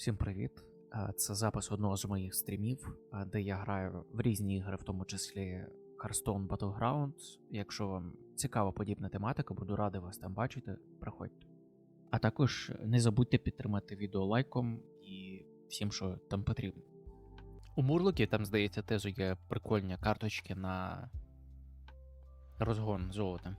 Всім привіт! Е, Це запис одного з моїх стрімів, е, де я граю в різні ігри, в тому числі Hearthstone Battlegrounds. Якщо вам цікава подібна тематика, буду радий вас там бачити. Приходьте. А також не забудьте підтримати відео лайком і всім, що там потрібно. У Мурлокі там, здається, теж є прикольні карточки на розгон золота.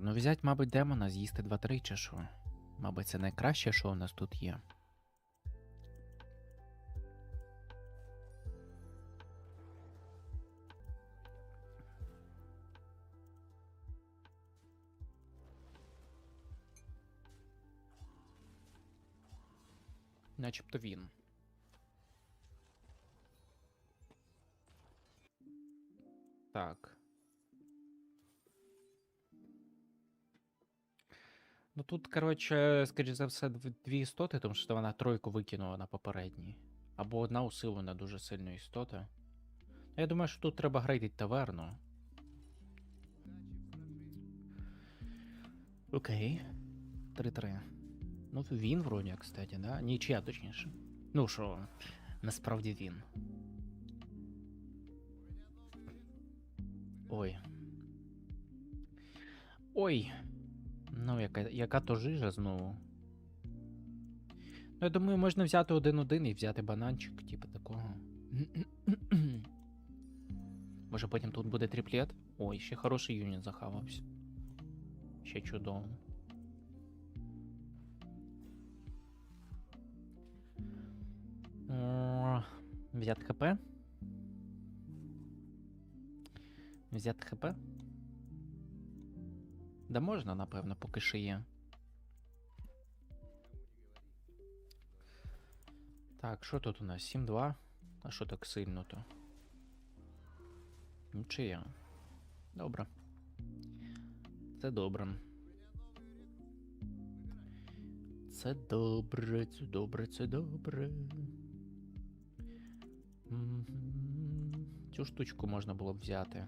Ну, взять, мабуть, демона, з'їсти 2-3 чи що. Мабуть, це найкраще, що у нас тут є. Начебто він. Так. Ну тут, коротше, скоріш за все, дві істоти, тому що вона тройку викинула на попередній. Або одна усилена дуже сильно істота. Я думаю, що тут треба грейдити таверну. Окей. 3-3. Ну, він вроді, кстати, да? Нічия, точніше. Ну що, насправді він. Ой. Ой. Ну, яка, яка то жижа знову. Ну, я думаю, можна взяти один-один і взяти бананчик, типу такого. Може потім тут буде тріплет? Ой, ще хороший юніт захавався. Ще чудово. О, Взяти хп. Взяти хп. Да можна, напевно, поки що є. Так, що тут у нас? 7-2. А що так сильно то? Нічия. Добре. Це добре. Це добре, це добре, це добре. Цю штучку можна було б взяти.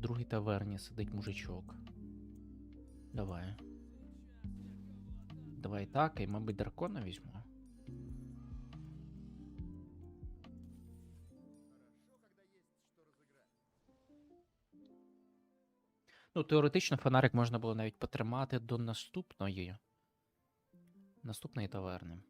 Другій таверні сидить мужичок. Давай. Давай так, і, мабуть, дракона візьму. Ну, теоретично фонарик можна було навіть потримати до наступної. Наступної таверни.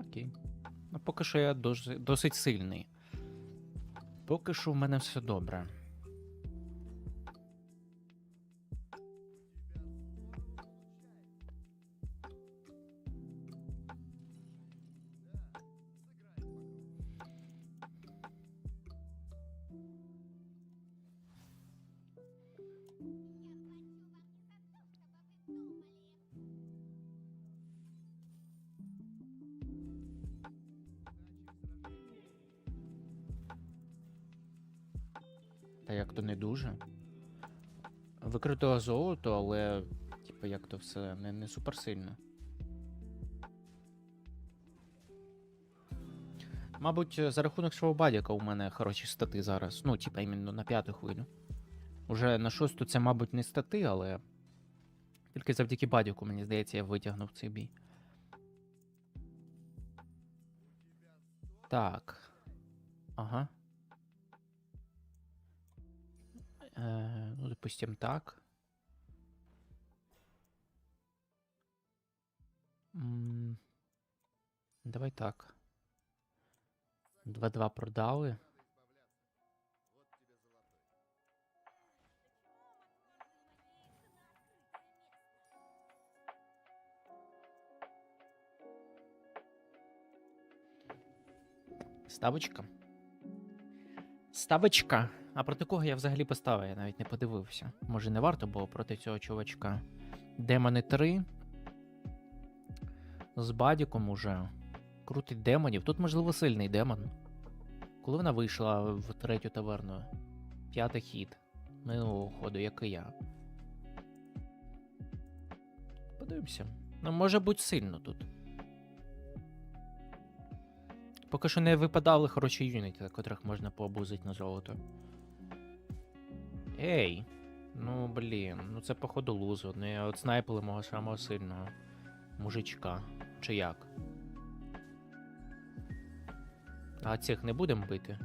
Окей. Ну, поки що я досить, досить сильний. Поки що в мене все добре. Золото, але, типу, як то все не, не суперсильно. Мабуть, за рахунок свого бадяка у мене хороші стати зараз. Ну, типа, іменно на п'яту хвилю. Уже на шосту це, мабуть, не стати, але. Тільки завдяки бадяку, мені здається, я витягнув цей бій. Так. Ага. Э, ну, допустим, так. Давай так. 2-2 продали. Ставочка. Ставочка. А проти кого я взагалі поставив? Я навіть не подивився. Може не варто було проти цього чувачка. Демони 3. З бадіком уже. Крутить демонів. Тут, можливо, сильний демон. Коли вона вийшла в третю таверну? П'ятий хід. Минулого ходу, як і я. Подивимося. Ну, може бути сильно тут. Поки що не випадали хороші юніти, котрих можна пообузити на золото. Ей! Ну блін, ну це походу лузо. Не от снайпили мого самого сильного мужичка. Чи як? А цих не будемо бити?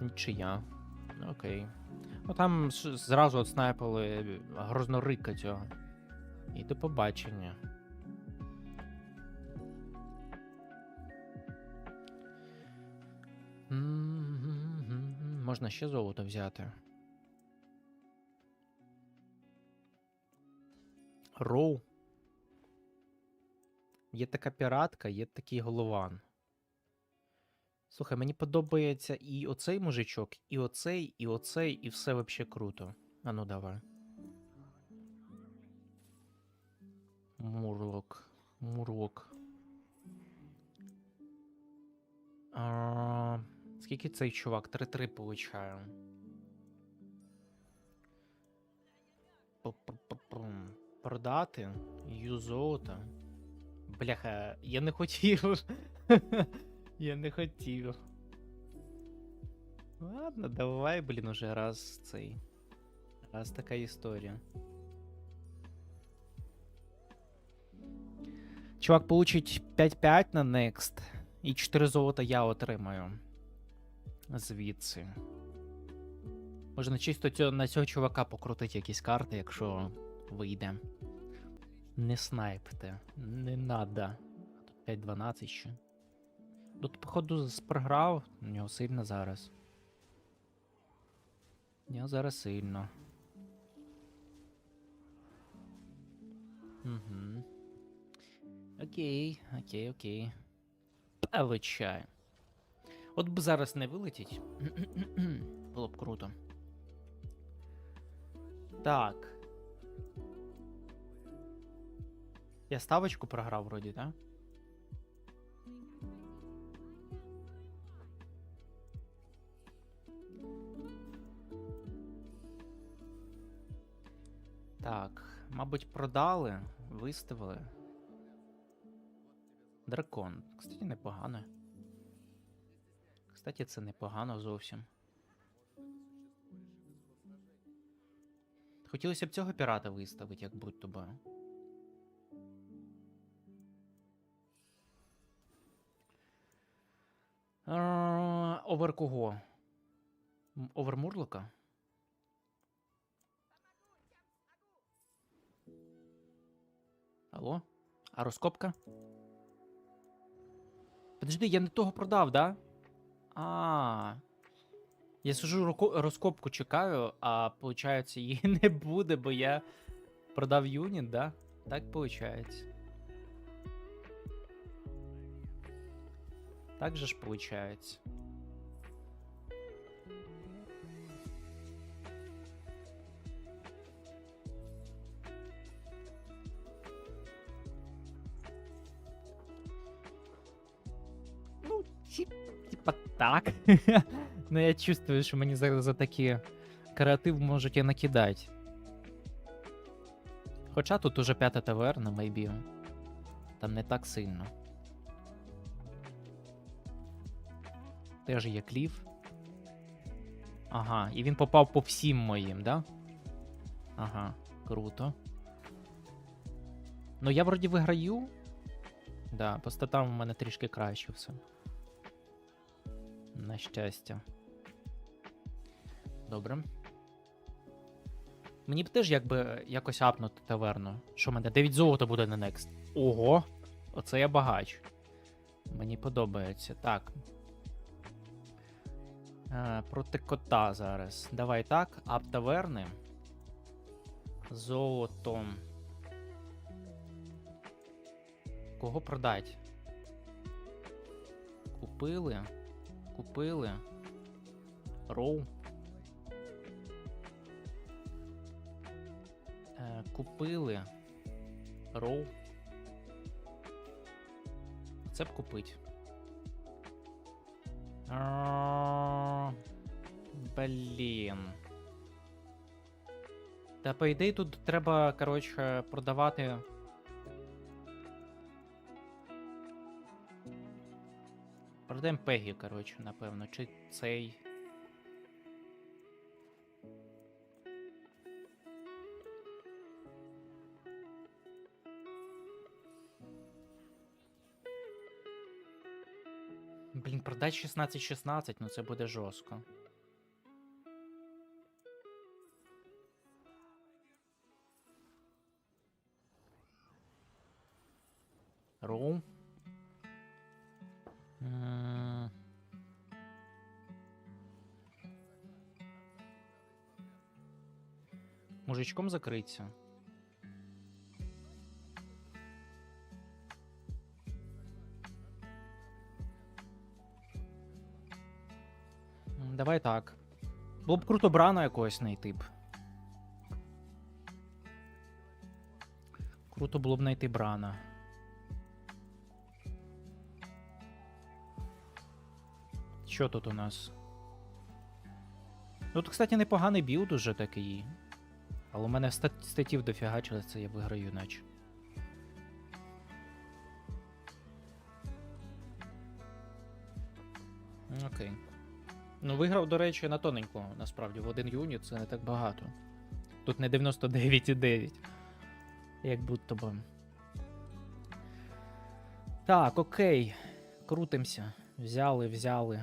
Нічия. Окей. Ну там зразу от снайпили грознорика цього. І до побачення. Можна ще золото взяти. Роу. Є така піратка, є такий голован. Слухай, мені подобається і оцей мужичок, і оцей, і оцей, і все вообще круто. А ну давай. Мурлок. Мурлок. А, скільки цей чувак? 3-3 получаю. Продати? Ю золото. Бляха, я не хотів. я не хотів. Ладно, давай, блін, уже раз цей. Раз така історія. Чувак получить 5-5 на next. І 4 золота я отримаю. Звідси. Можна чисто на цього чувака покрутити якісь карти, якщо вийде. Не снайпте. Не надо. Тут 5-12 ще. Тут, походу, програв. У нього сильно зараз. У нього зараз сильно. Угу. Окей, окей, окей. Получаю. От б зараз не вилетіть. Було б круто. Так. Я ставочку програв вроді, так? Так, мабуть, продали, виставили. Дракон. Кстати, непогано. Кстати, це непогано зовсім. Хотілося б цього пірата виставити, як будь то би. Овер кого? Овер Мурлока? Алло? А розкопка? Подожди, я не того продав, да? А. Я сижу розкопку чекаю, а виходить, її не буде, бо я продав юніт, да? Так виходить. Так же ж виходить. Ну, типа так. ну я чувствую, що мені зараз за такі креатив можуть і накидати. Хоча тут уже п'ята таверна, maybe. Там не так сильно. Теж є кліф. Ага, і він попав по всім моїм, да? Ага, круто. Ну я вроді виграю. Да, по статам у мене трішки краще все. На щастя. Добре. Мені б теж якби якось апнути таверну. Що в мене 9 золота буде на next. Ого! Оце я багач. Мені подобається. Так. Е, проти кота зараз. Давай так. Ап таверни. Золотом. Кого продать? Купили. Купили. Роу. Е, купили. Роу. Це б купить. Блін. Та по ідеї тут треба, коротше, продавати. Продаємо Пегі, коротше, напевно, чи цей. Блін, продать 16-16, ну це буде жорстко. Роу. Мужичком закриться. Давай так. Було б круто брана якогось знайти б. Круто було б знайти брана. Що тут у нас? Тут, кстати, непоганий білд уже такий. Але у мене стат- статів дофіга через це я виграю, наче. Окей. Ну, виграв, до речі, на тоненько, насправді, в один юніт це не так багато. Тут не 99,9. Як будто би. Так, окей. Крутимося. Взяли, взяли.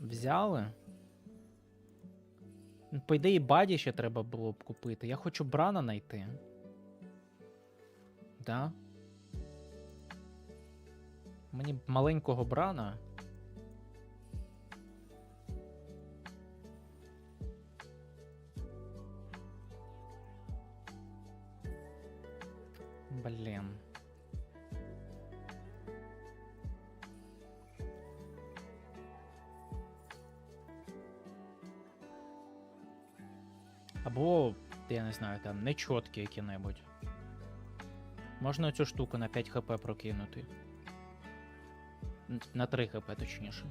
Взяли. По ідеї, баді ще треба було б купити. Я хочу Брана знайти. Да? Мені маленького Брана. Блін. Або, я не знаю, там нечоткі які-небудь. Можна цю штуку на 5 хп прокинути. На 3 хп, точніше.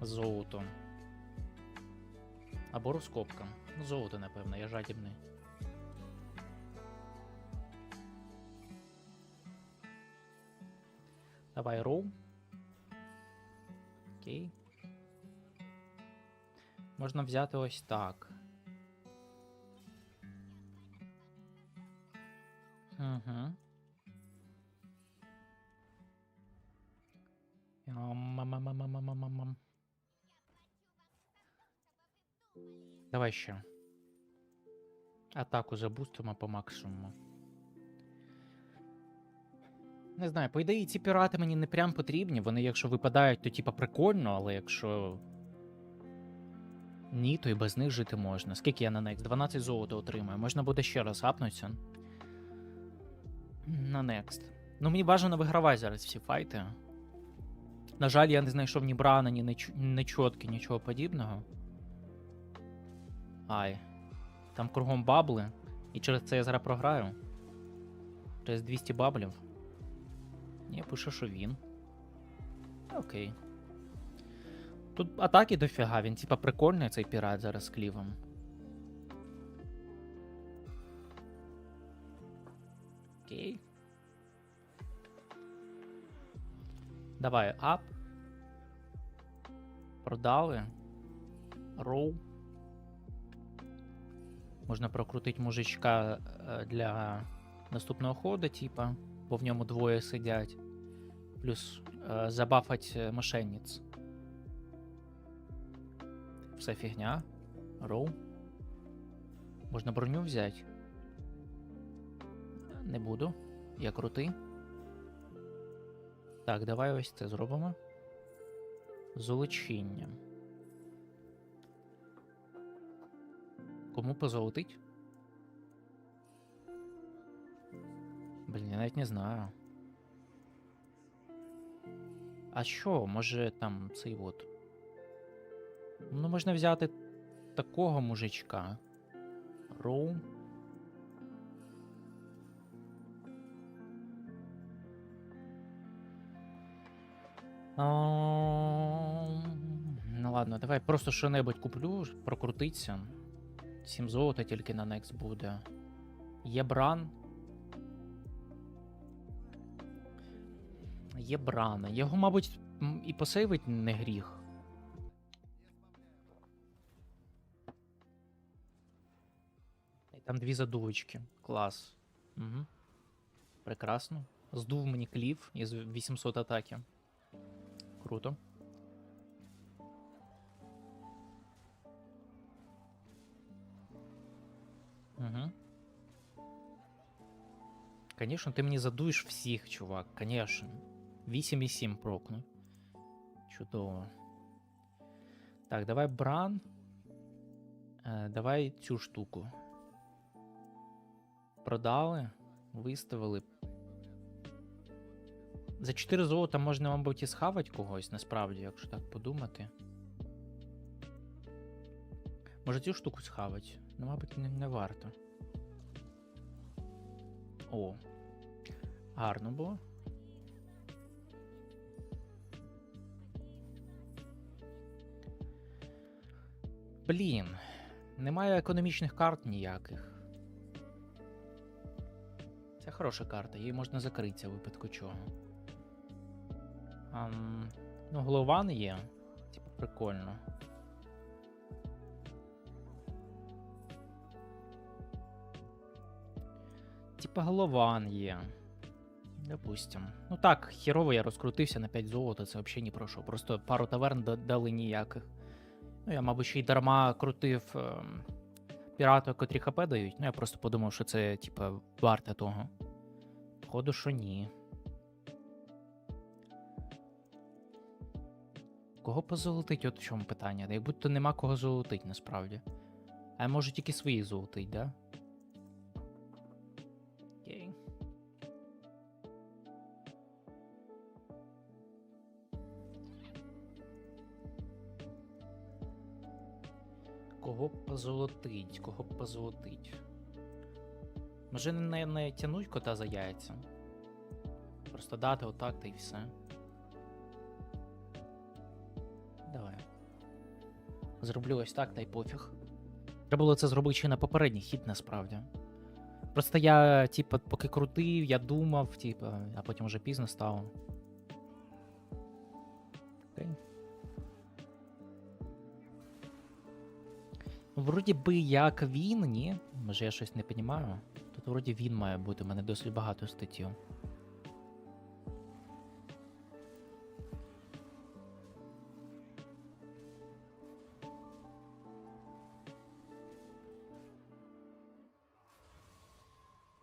Золото. Або розкопка. Ну, Золото, напевно, я жадібний. Давай роу. Окей. Можна взяти ось так. Угу. Давай ще. Атаку забустимо по максимуму. Не знаю, по ідеї, ці пірати мені не прям потрібні. Вони, якщо випадають, то типа прикольно, але якщо. Ні, то і без них жити можна. Скільки я на Next? 12 золота отримую. Можна буде ще раз апнутися. На Next. Ну, мені бажано вигравати зараз всі файти. На жаль, я не знайшов ні брана, ні неч- нечотки, нічого подібного. Ай. Там кругом бабли. І через це я зараз програю. Через 200 баблів. Ні, пише, що він. Окей. Тут атаки дофіга, він типа прикольний цей пірат зараз з клівом. Окей. Давай, ап. Продали. Роу. Можна прокрутити мужичка е, для наступного ходу, типа, бо в ньому двоє сидять. Плюс е, забафать е, мошенниць. Все фігня. Роу. Можна броню взяти. Не буду. Я крутий. Так, давай ось це зробимо. Золочіння. Кому позолотить? Блін, я навіть не знаю. А що, може там цей от. Ну, можна взяти такого мужичка. Роу. Ну Ладно, давай просто що-небудь куплю, прокрутиться. 7 золота тільки на Next буде. Є бран. Є брана. Його, мабуть, і посейвить не гріх. Там дві задувочки. Клас. Угу. Прекрасно. Здув мені клів із 800 атаки. Круто. Угу. Конечно, ти мені задуєш всіх, чувак, конечно. 8,7 прокну. Чудово. Так, давай бран. Е, давай цю штуку. Продали, виставили. За 4 золота можна, мабуть, і схавати когось, насправді, якщо так подумати. Може цю штуку схавати? Ну, мабуть, не, не варто. О. Гарно було. Блін. Немає економічних карт ніяких. Це хороша карта, її можна закритися в випадку чого. Ам, ну, Голован є. Типу, прикольно. Типа є. Допустим. Ну так, херово я розкрутився на 5 золота, це взагалі ні про що. Просто пару таверн дали ніяких. Ну, я, мабуть, ще й дарма крутив ем, піратів, котрі хп дають. Ну, я просто подумав, що це, типа, варте того. Походу, що ні. Кого позолотить, от в чому питання. Як будто нема кого золотить насправді. А я можу тільки своїх золотить, да? Кого позолотить? Кого позолотить? Може не, не тянуть кота за яйця? Просто дати отак та й все. Давай. Зроблю ось так, та й пофіг. Треба було це зробити ще на попередній хід, насправді. Просто я, типа, поки крутив, я думав, типа, а потім вже пізно стало. Вроді би як він, ні? Може я щось не розумію. Тут вроді він має бути, у мене досить багато статтів.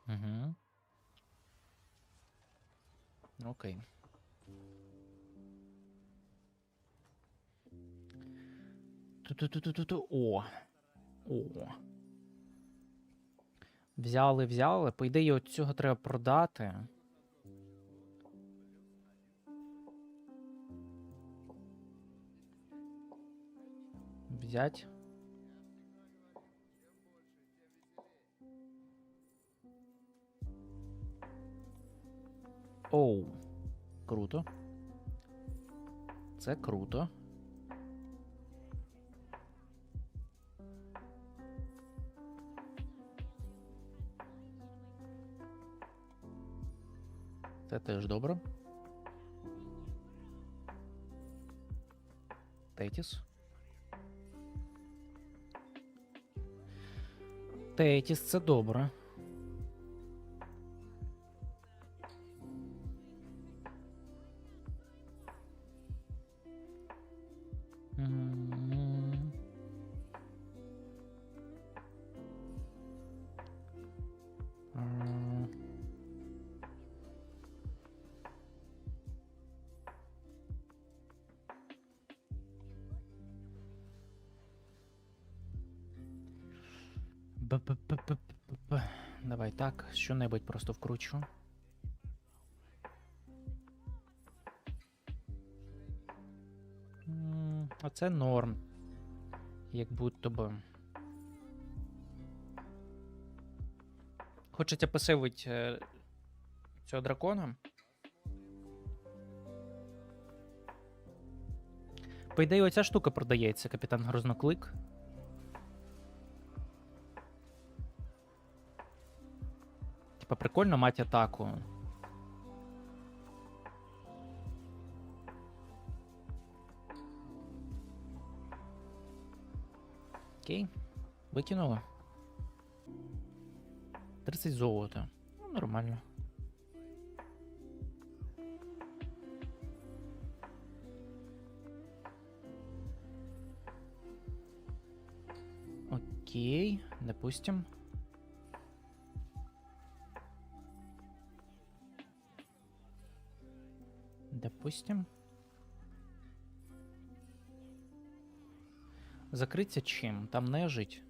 Угу. Окей. Ту-ту-ту-ту-ту. О. О. Взяли, взяли. По ідеї, от цього треба продати. Взять. Оу. Круто. Це круто. Це теж добре. Тетіс. Тетіс, це добре. Б-б-б-б-б-б. Давай так, що-небудь просто вкручу. Оце норм. Як будто би. Хочеться посивить е, цього дракона. По ідеї, оця штука продається, капітан Грозноклик. Типа прикольно мати атаку. Окей, викинули. 30 золота. Ну, нормально. Окей, допустим. Допустим. Закрыться чем? Там нежить.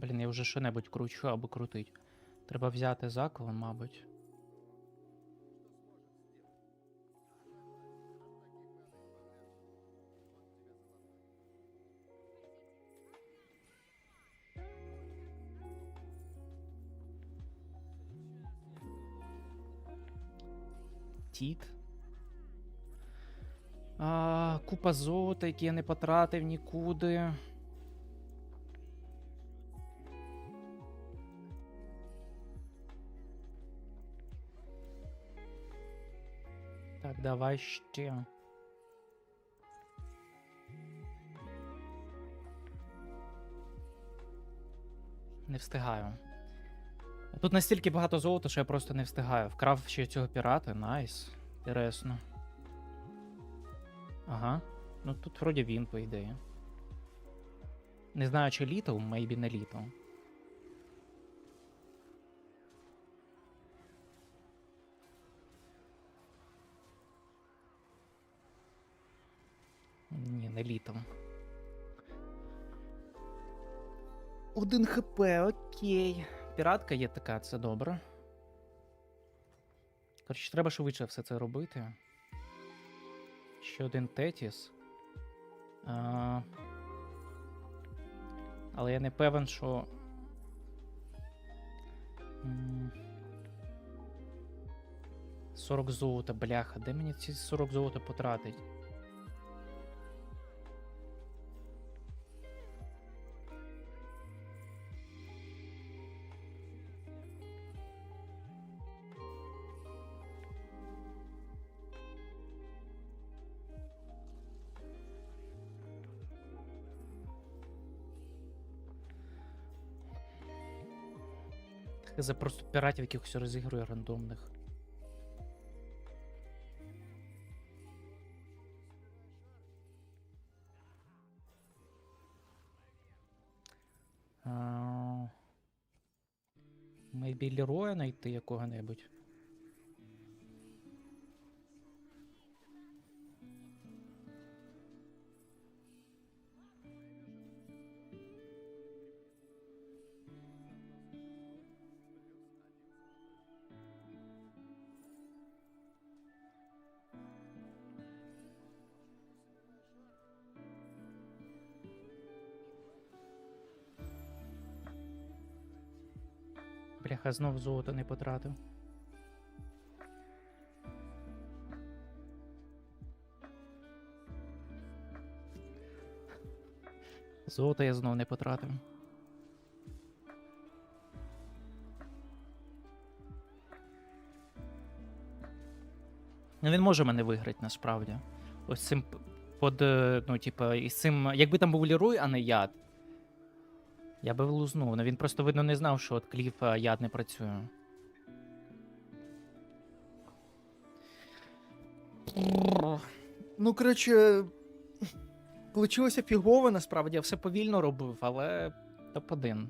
Блін, я вже що-небудь кручу або крутить. Треба взяти заклон, мабуть. Тіт. А, купа золота, які я не потратив нікуди. Так, давай ще. Не встигаю. Тут настільки багато золота, що я просто не встигаю. Вкрав ще цього пірата, найс. Інтересно. Ага. Ну тут вроді він, по ідеї. Не знаю, чи літав, мейбі не літав. Не літом. Один хп, окей. Піратка є така, це добре. Коротше, треба швидше все це робити. Ще один Тетіс. А... Але я не певен, що. М, 40 золота, бляха. Де мені ці 40 золота потратить? За просто піратів якихось розігрує рандомних. Мейбі Лероя знайти якого-небудь. Бляха, знов золото не потратив. Золото я знов не потратив. Ну він може мене виграти насправді. Ось цим под. е, Ну, типа, із цим. Якби там був Ліруй, а не яд. Я би лузнув, але він просто видно не знав, що от кліп е, яд не працює. Ну, коротше, Получилося фігово, насправді, я все повільно робив, але топ-1.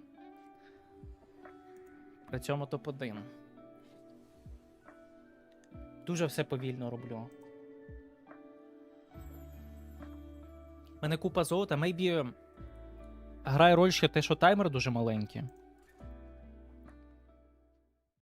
При цьому топ-1. Дуже все повільно роблю. У мене купа золота, мейбі. Грає роль ще те, що таймер дуже маленький.